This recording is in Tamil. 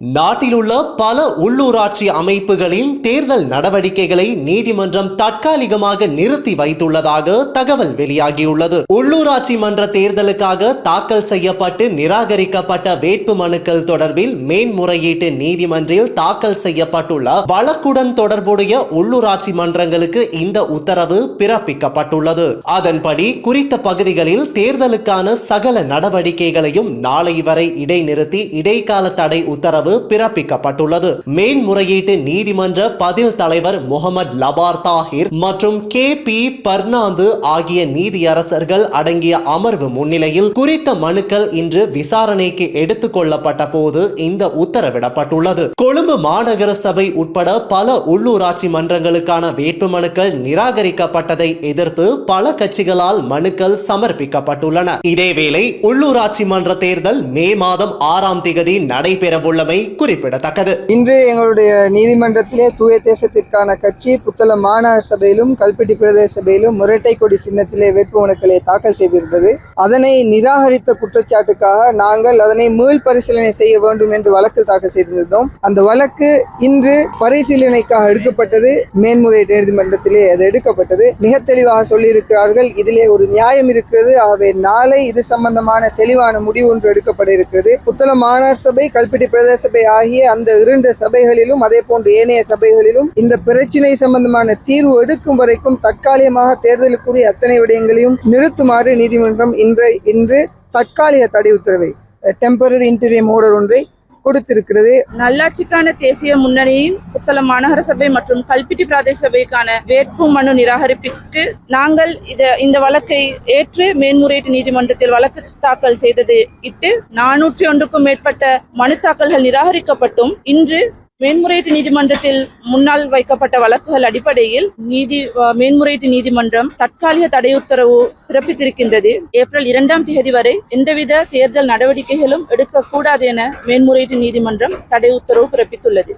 நாட்டிலுள்ள பல உள்ளூராட்சி அமைப்புகளின் தேர்தல் நடவடிக்கைகளை நீதிமன்றம் தற்காலிகமாக நிறுத்தி வைத்துள்ளதாக தகவல் வெளியாகியுள்ளது. உள்ளூராட்சி மன்ற தேர்தலுக்காக தாக்கல் செய்யப்பட்டு நிராகரிக்கப்பட்ட வேட்பு மனுக்கள் தொடர்பில் மேன்முறையீட்டு நீதிமன்றில் தாக்கல் செய்யப்பட்டுள்ள வழக்குடன் தொடர்புடைய உள்ளூராட்சி மன்றங்களுக்கு இந்த உத்தரவு பிறப்பிக்கப்பட்டுள்ளது. அதன்படி குறித்த பகுதிகளில் தேர்தலுக்கான சகல நடவடிக்கைகளையும் நாளை வரை இடைநிறுத்தி இடைக்கால தடை உத்தரவு பிறப்பிக்கப்பட்டுள்ளது. மேன்முறையீட்டு நீதிமன்ற பதில் தலைவர் முகமது லபார் தாஹிர் மற்றும் கே பி பர்னாந்து ஆகிய நீதியரசர்கள் அடங்கிய அமர்வு முன்னிலையில் குறித்த மனுக்கள் இன்று விசாரணைக்கு எடுத்துக் கொள்ளப்பட்ட போது இந்த உத்தரவிடப்பட்டுள்ளது. கொழும்பு மாநகர சபை உட்பட பல உள்ளூராட்சி மன்றங்களுக்கான வேட்புமனுக்கள் நிராகரிக்கப்பட்டதை எதிர்த்து பல கட்சிகளால் மனுக்கள் சமர்ப்பிக்கப்பட்டுள்ளன. இதேவேளை உள்ளூராட்சி மன்ற தேர்தல் மே மாதம் ஆறாம் தேதி நடைபெறவுள்ளமை குறிப்பிடத்தக்கது. இன்று எங்களுடைய நீதிமன்றத்திலே தூய தேசத்திற்கான கட்சி புத்தள மாநகர சபையிலும் கல்பெட்டி பிரதேச சபையிலும் முரட்டை கொடி சின்னத்திலே வேட்புமனுக்களை தாக்கல் செய்திருந்தது. அதனை நிராகரித்த குற்றச்சாட்டுக்காக நாங்கள் அதனை மீள் பரிசீலனை செய்ய வேண்டும் என்று வழக்கு தாக்கல் செய்திருந்தோம். அந்த வழக்கு இன்று பரிசீலனைக்காக எடுக்கப்பட்டது. மேன்முறையீடு நீதிமன்றத்திலே அது எடுக்கப்பட்டது. மிக தெளிவாக சொல்லியிருக்கிறார்கள் இதிலே ஒரு நியாயம் இருக்கிறது. ஆகவே நாளை இது சம்பந்தமான தெளிவான முடிவு ஒன்று எடுக்கப்பட இருக்கிறது. புத்தள மாநகர சபை கல்பிட்டி பிரதேச சபை ஆகிய அந்த இரண்டு சபைகளிலும் அதே போன்று ஏனைய சபைகளிலும் இந்த பிரச்சினை சம்பந்தமான தீர்வு எடுக்கும் வரைக்கும் தற்காலிகமாக தேர்தலுக்குரிய அத்தனை விடயங்களையும் நிறுத்துமாறு நீதிமன்றம் இன்று இன்று தற்காலிக தடை உத்தரவை டெம்பரரி இன்டீரியம் ஆர்டர் ஒன்றை கொடுத்திருக்கிறது. நல்லாட்சிக்கான தேசிய முன்னணியின் புத்தளம் மாநகர சபை மற்றும் கல்பிட்டி பிரதேச சபைக்கான வேட்பு மனு நிராகரிப்பிற்கு நாங்கள் இத இந்த வழக்கை ஏற்று மேன்முறையீட்டு நீதிமன்றத்தில் வழக்கு தாக்கல் செய்தது இட்டு நானூற்றி ஒன்றுக்கும் மேற்பட்ட மனு தாக்கல்கள் நிராகரிக்கப்பட்டும். இன்று மேன்முறையீட்டு நீதிமன்றத்தில் முன்னால் வைக்கப்பட்ட வழக்குகள் அடிப்படையில் நீதி மேன்முறையீட்டு நீதிமன்றம் தற்காலிக தடை உத்தரவு பிறப்பித்திருக்கின்றது. ஏப்ரல் இரண்டாம் தேதி வரை எந்தவித தேர்தல் நடவடிக்கைகளும் எடுக்கக்கூடாது என மேன்முறையீட்டு நீதிமன்றம் தடை உத்தரவு பிறப்பித்துள்ளது.